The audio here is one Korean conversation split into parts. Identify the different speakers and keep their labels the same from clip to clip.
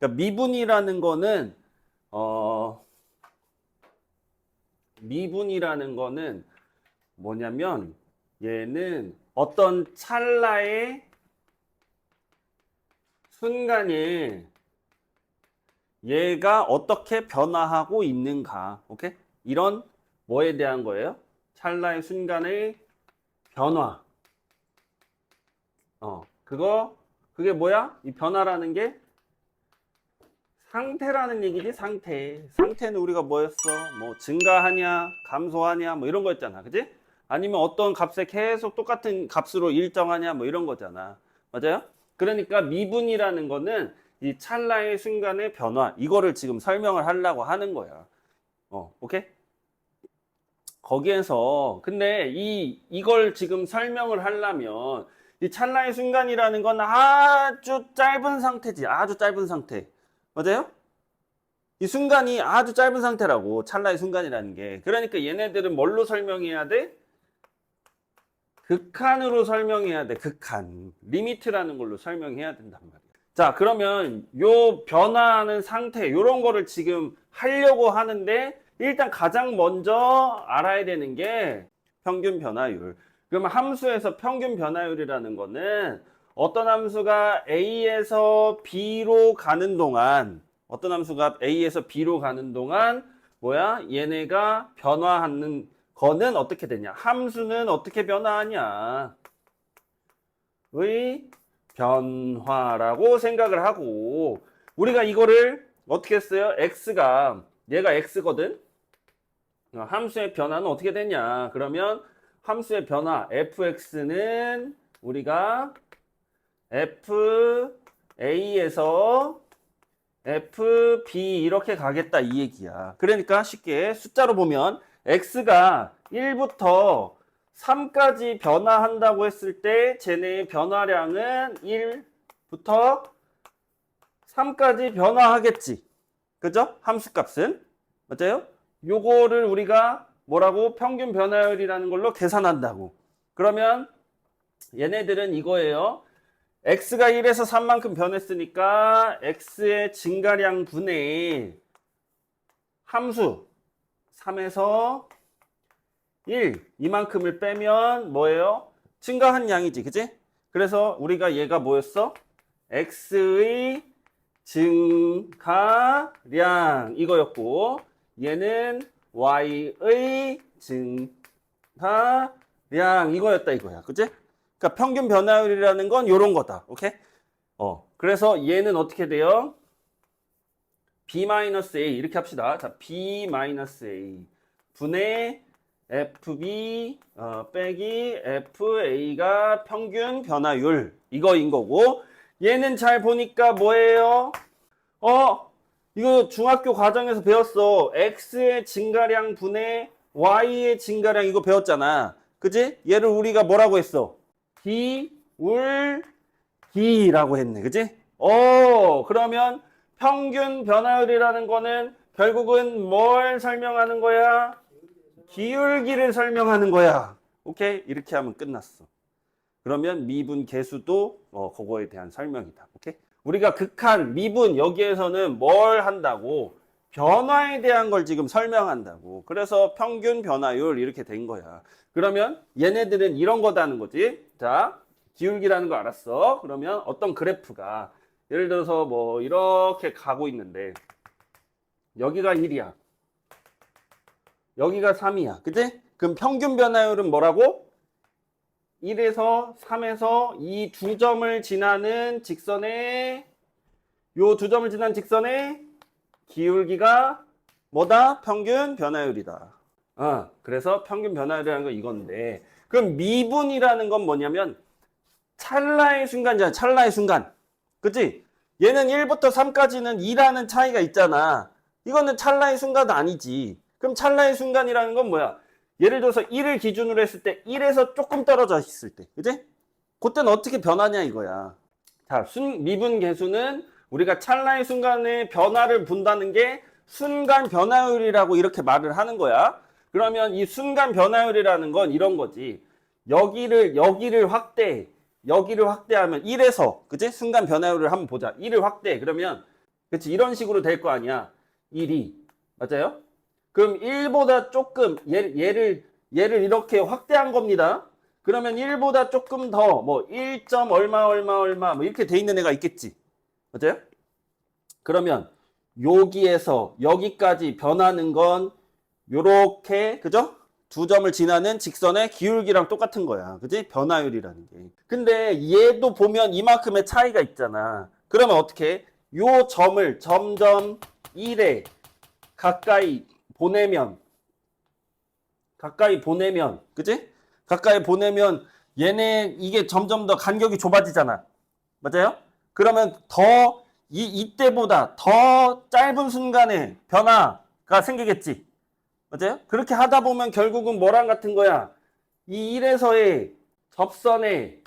Speaker 1: 그러니까 미분이라는 거는 어 미분이라는 거는 뭐냐면 얘는 어떤 찰나의 순간에 얘가 어떻게 변화하고 있는가. 오케이? 이런 뭐에 대한 거예요? 찰나의 순간의 변화. 어, 그거 그게 뭐야? 이 변화라는 게 상태라는 얘기지, 상태. 상태는 우리가 뭐였어? 뭐 증가하냐, 감소하냐, 뭐 이런 거였잖아. 그지? 아니면 어떤 값에 계속 똑같은 값으로 일정하냐, 뭐 이런 거잖아. 맞아요? 그러니까 미분이라는 거는 이 찰나의 순간의 변화, 이거를 지금 설명을 하려고 하는 거야. 어, 오케이? 거기에서, 근데 이, 이걸 지금 설명을 하려면 이 찰나의 순간이라는 건 아주 짧은 상태지. 아주 짧은 상태. 맞아요? 이 순간이 아주 짧은 상태라고 찰나의 순간이라는 게 그러니까 얘네들은 뭘로 설명해야 돼? 극한으로 설명해야 돼 극한 리미트라는 걸로 설명해야 된단 말이야 자 그러면 요 변화하는 상태 요런 거를 지금 하려고 하는데 일단 가장 먼저 알아야 되는 게 평균 변화율 그러면 함수에서 평균 변화율이라는 거는 어떤 함수가 A에서 B로 가는 동안 어떤 함수가 A에서 B로 가는 동안 뭐야? 얘네가 변화하는 거는 어떻게 되냐? 함수는 어떻게 변화하냐? 의 변화라고 생각을 하고 우리가 이거를 어떻게 했어요? x가 얘가 x거든. 어, 함수의 변화는 어떻게 되냐? 그러면 함수의 변화 fx는 우리가 FA에서 FB 이렇게 가겠다 이 얘기야. 그러니까 쉽게 숫자로 보면 X가 1부터 3까지 변화한다고 했을 때 쟤네의 변화량은 1부터 3까지 변화하겠지. 그죠? 함수값은. 맞아요? 요거를 우리가 뭐라고 평균 변화율이라는 걸로 계산한다고. 그러면 얘네들은 이거예요. X가 1에서 3만큼 변했으니까 x의 증가량 분의 함수 3에서 1 이만큼을 빼면 뭐예요? 증가한 양이지 그지? 그래서 우리가 얘가 뭐였어? x의 증가량 이거였고 얘는 y의 증가량 이거였다 이거야 그지? 그러니까 평균 변화율이라는 건 요런 거다. 오케이? 어. 그래서 얘는 어떻게 돼요? B-A 이렇게 합시다. 자, B-A 분의 FB 어, 빼기 FA가 평균 변화율 이거인 거고 얘는 잘 보니까 뭐예요? 어? 이거 중학교 과정에서 배웠어. X의 증가량 분의 Y의 증가량 이거 배웠잖아. 그지? 얘를 우리가 뭐라고 했어? 기울기라고 했네. 그지? 어, 그러면 평균 변화율이라는 거는 결국은 뭘 설명하는 거야? 기울기를 설명하는 거야. 오케이? 이렇게 하면 끝났어. 그러면 미분 계수도 어, 그거에 대한 설명이다. 오케이? 우리가 극한, 미분 여기에서는 뭘 한다고? 변화에 대한 걸 지금 설명한다고. 그래서 평균 변화율 이렇게 된 거야. 그러면 얘네들은 이런 거다는 거지. 자, 기울기라는 거 알았어. 그러면 어떤 그래프가 예를 들어서 뭐 이렇게 가고 있는데 여기가 1이야. 여기가 3이야. 그지? 그럼 평균 변화율은 뭐라고? 1에서 3에서 이 두 점을 지나는 직선에 요 두 점을 지난 직선에 기울기가 뭐다? 평균 변화율이다. 어, 그래서 평균 변화율이라는 건 이건데 그럼 미분이라는 건 뭐냐면 찰나의 순간이잖아. 찰나의 순간. 그치? 얘는 1부터 3까지는 2라는 차이가 있잖아. 이거는 찰나의 순간은 아니지. 그럼 찰나의 순간이라는 건 뭐야? 예를 들어서 1을 기준으로 했을 때 1에서 조금 떨어져 있을 때. 그지? 그때는 어떻게 변하냐 이거야. 자, 순, 미분 계수는 우리가 찰나의 순간에 변화를 본다는 게 순간 변화율이라고 이렇게 말을 하는 거야. 그러면 이 순간 변화율이라는 건 이런 거지. 여기를, 여기를 확대해. 여기를 확대하면 1에서, 그지? 순간 변화율을 한번 보자. 1을 확대해. 그러면 그치? 이런 식으로 될 거 아니야. 1이. 맞아요? 그럼 1보다 조금, 얘, 얘를, 얘를 이렇게 확대한 겁니다. 그러면 1보다 조금 더, 뭐, 1. 얼마, 얼마, 얼마, 뭐, 이렇게 돼 있는 애가 있겠지. 맞아요? 그러면, 여기에서 여기까지 변하는 건, 요렇게, 그죠? 두 점을 지나는 직선의 기울기랑 똑같은 거야. 그지? 변화율이라는 게. 근데 얘도 보면 이만큼의 차이가 있잖아. 그러면 어떻게? 요 점을 점점 1에 가까이 보내면 가까이 보내면 그지? 가까이 보내면 얘네 이게 점점 더 간격이 좁아지잖아. 맞아요? 그러면 더 이, 이때보다 더 짧은 순간에 변화가 생기겠지. 맞아요? 그렇게 하다 보면 결국은 뭐랑 같은 거야? 이 1에서의 접선의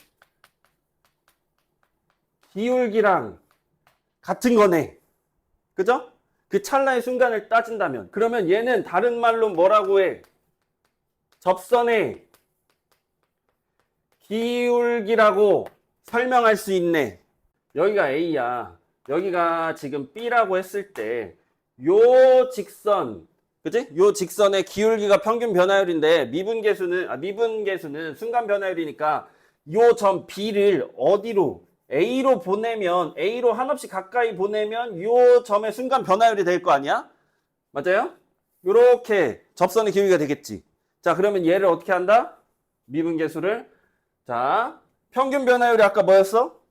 Speaker 1: 기울기랑 같은 거네. 그죠? 그 찰나의 순간을 따진다면. 그러면 얘는 다른 말로 뭐라고 해? 접선의 기울기라고 설명할 수 있네. 여기가 A야. 여기가 지금 B라고 했을 때, 요 직선, 그지? 요 직선의 기울기가 평균 변화율인데, 미분계수는, 아, 미분계수는 순간 변화율이니까, 요 점 B를 어디로, A로 보내면, A로 한없이 가까이 보내면, 요 점의 순간 변화율이 될 거 아니야? 맞아요? 요렇게 접선의 기울기가 되겠지. 자, 그러면 얘를 어떻게 한다? 미분계수를. 자, 평균 변화율이 아까 뭐였어?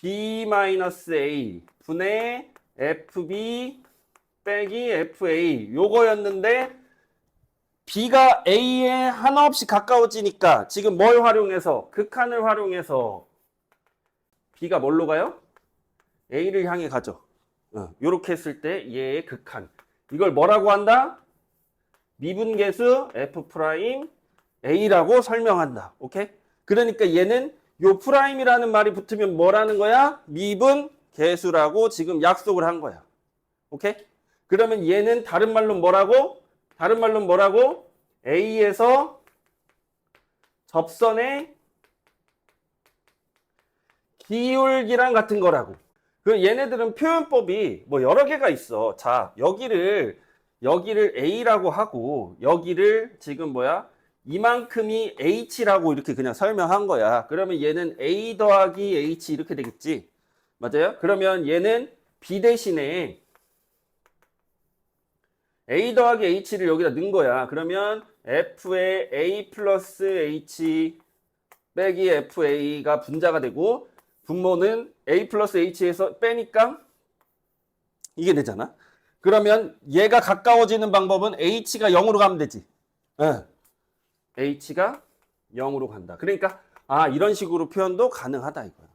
Speaker 1: B-A 분의 FB 빼기 FA 요거였는데 B가 A에 하나없이 가까워지니까 지금 뭘 활용해서 극한을 활용해서 B가 뭘로 가요? A를 향해 가죠. 어, 요렇게 했을 때 얘의 극한. 이걸 뭐라고 한다? 미분계수 F 프라임 A라고 설명한다. 오케이? 그러니까 얘는 요 프라임이라는 말이 붙으면 뭐라는 거야? 미분 계수라고 지금 약속을 한 거야. 오케이? 그러면 얘는 다른 말로 뭐라고? 다른 말로 뭐라고? A에서 접선의 기울기랑 같은 거라고. 그 얘네들은 표현법이 뭐 여러 개가 있어. 자, 여기를 여기를 A라고 하고 여기를 지금 뭐야? 이만큼이 H라고 이렇게 그냥 설명한 거야. 그러면 얘는 A 더하기 H 이렇게 되겠지. 맞아요? 그러면 얘는 B 대신에 A 더하기 H를 여기다 넣은 거야. 그러면 F에 A 플러스 H 빼기 FA가 분자가 되고 분모는 A 플러스 H에서 빼니까 이게 되잖아. 그러면 얘가 가까워지는 방법은 H가 0으로 가면 되지. 예. H가 0으로 간다. 그러니까 아 이런 식으로 표현도 가능하다 이거야.